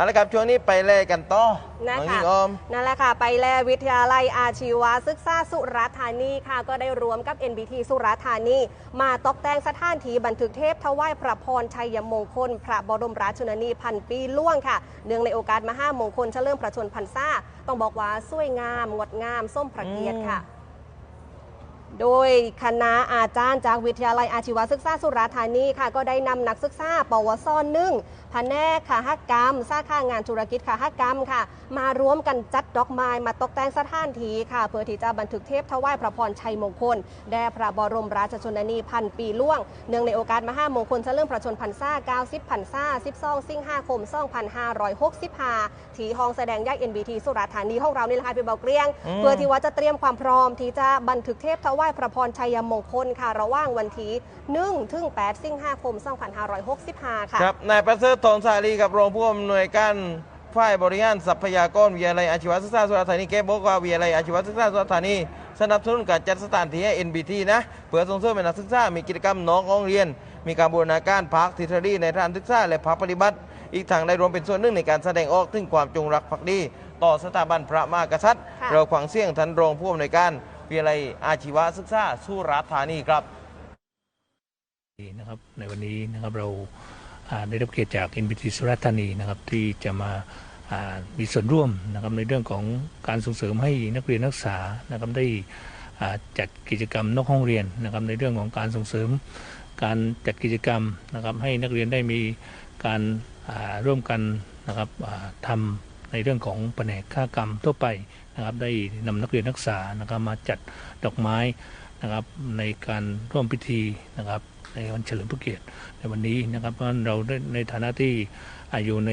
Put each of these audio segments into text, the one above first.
เอาละครับช่วงนี้ไปเล่กันต่อนะน้องหคะญิงออม นั่นแหละค่ะ ไปแลวิทยาลัยอาชีวศึกษาสุราษฎร์ธานีค่ะ ก็ได้รวมกับ NBT สุราษฎร์ธานี มาตกแต่งสถานที่บันทึกเทพถวายพระพรชัยมงคล พระบรมราชชนนีพันปีล่วงค่ะ เนื่องในโอกาสมหามงคลเฉลิมพระชนพรรษาต้องบอกว่าสวยงาม งดงาม ส้มพระเกียรติค่ะ โดยคณะอาจารย์จากวิทยาลัยอาชีวศึกษาสุราษฎร์ธานีค่ะ ก็ได้นำนักศึกษา ปวสหนึ่งแผนกขหกรรมสาขางานธุรกิจขหกรรมค่ะ มาร่วมกันจัดดอกไม้มาตกแต่งสถานที่ค่ะ เพื่อที่จะบันทึกเทพถวายพระพรชัยมงคล แด่พระบรมราชชนนีพันปีล่วง เนื่องในโอกาสมหามงคลเฉลิมพระชนพรรษา90พรรษา12 สิงหาคม 2565ที่ห้องแสดงยักษ์ NBT สุราษฎร์ธานีของเรานี่แหละค่ะพี่เบาเกรียงอืมเพื่อที่ว่าจะเตรียมความพร้อมที่จะบันทึกเทพถวายพระพรชัยมงคลค่ะ ระหว่างวันที่1ถึง8สิงหาคม 2565 ค่ะ ครับนายประเสริฐทองสาลีกับรองผู้อำนวยการฝ่ายบริหารทรัพยากรวิทยาลัยอาชีวศึกษาสุราษฎร์ธานีแกบอกว่าวิทยาลัยอาชีวศึกษาสุราษฎร์ธานีสนับสนุนการจัดสถานที่ให้ NBT นะเพื่อส่งเสริมให้นักศึกษา มีกิจกรรมน้องของเรียน มีการบูรณาการพักทิทรีในทางศึกษาและพักปฏิบัติ อีกทางได้รวมเป็นส่วนหนึ่งในการแสดงออกถึงความจงรักภักดี ต่อสถาบันพระมหากษัตริย์ค่ะเราขวางเสียงทันรองผู้อำนวยการ วิทยาลัยอาชีวศึกษาสุราษฎร์ธานีครับนะครับในวันนี้นะครับเราาได้รับเกียรติจาก NBT สุราษฎร์ธานีนะครับที่จะมาามีส่วนร่วมนะครับในเรื่องของการส่งเสริมให้นักเรียนนักศึกษานะครับได้จัดกิจกรรมนอกห้องเรียนนะครับในเรื่องของการส่งเสริม การจัดกิจกรรมนะครับให้นักเรียนได้มีการาร่วมกันนะครับอ่าทำ ในเรื่องของแผนกค่ากรรมทั่วไปนะครับได้นำนักเรียนนักศึกษานะครับมาจัดดอกไม้นะครับในการร่วมพิธีนะครับในวันเฉลิมพระเกียรติในวันนี้นะครับเพราะเราในฐานะที่อยู่ใน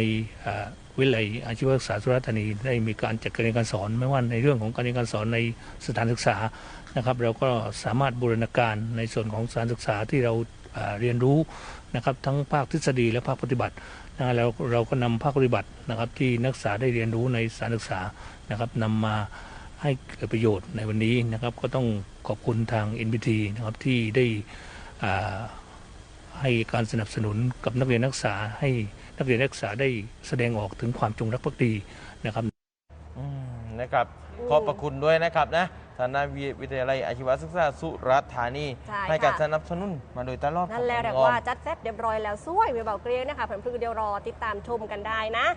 วิทยาลัยอาชีวศึกษาสุราษฎร์ธานีได้มีการจัดการเรียนการสอน ไม่ว่าในเรื่องของการเรียนการสอนในสถานศึกษานะครับ เราก็สามารถบูรณาการในส่วนของสถานศึกษาที่เราเรียนรู้นะครับทั้งภาคทฤษฎีและภาคปฏิบัตินะแล้วเราก็นำภาคปฏิบัตินะครับที่นักศึกษาได้เรียนรู้ในสถานศึกษานะครับนำมาให้เกิดประโยชน์ในวันนี้นะครับ ก็ต้องขอบคุณทาง NBT นะครับที่ได้ให้การสนับสนุนกับนักเรียนนักศึกษาให้ นักเรียนนักศึกษาได้แสดงออกถึงความจงรักภักดีนะครับอืมนะครับขอบพระคุณด้วยนะครับนะทางด้านวิทยาลัยอาชีวศึกษาสุราษฎร์ธานีใช่ให้การค่ะสนับสนุนมาโดยตลอดนั่นแหละครับเรียกว่าจัดเซตเรียบร้อยแล้วสวยพี่เบาเกรียงนะคะเพื่อนๆเดี๋ยวรอติดตามชมกันได้นะ